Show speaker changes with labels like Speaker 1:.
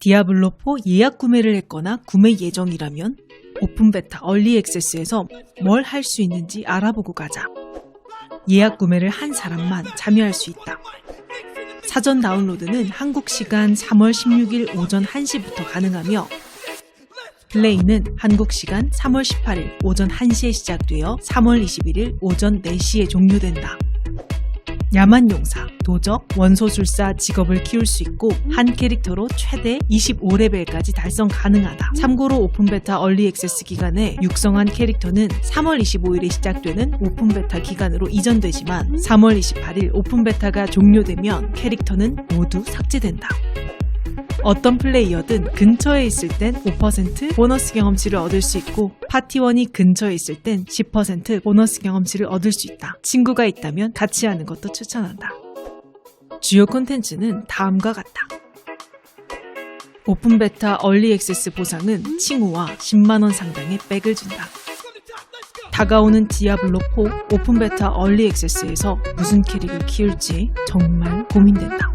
Speaker 1: 디아블로4 예약 구매를 했거나 구매 예정이라면 오픈 베타 얼리 액세스에서 뭘 할 수 있는지 알아보고 가자. 예약 구매를 한 사람만 참여할 수 있다. 사전 다운로드는 한국 시간 3월 16일 오전 1시부터 가능하며 플레이는 한국 시간 3월 18일 오전 1시에 시작되어 3월 21일 오전 4시에 종료된다. 야만 용사, 도적, 원소술사 직업을 키울 수 있고 한 캐릭터로 최대 25레벨까지 달성 가능하다. 참고로 오픈 베타 얼리 액세스 기간에 육성한 캐릭터는 3월 25일에 시작되는 오픈 베타 기간으로 이전되지만 3월 28일 오픈 베타가 종료되면 캐릭터는 모두 삭제된다. 어떤 플레이어든 근처에 있을 땐 5% 보너스 경험치를 얻을 수 있고 파티원이 근처에 있을 땐 10% 보너스 경험치를 얻을 수 있다. 친구가 있다면 같이 하는 것도 추천한다. 주요 콘텐츠는 다음과 같다. 오픈 베타 얼리 액세스 보상은 칭호와 10만원 상당의 백을 준다. 다가오는 디아블로4 오픈 베타 얼리 액세스에서 무슨 캐릭을 키울지 정말 고민된다.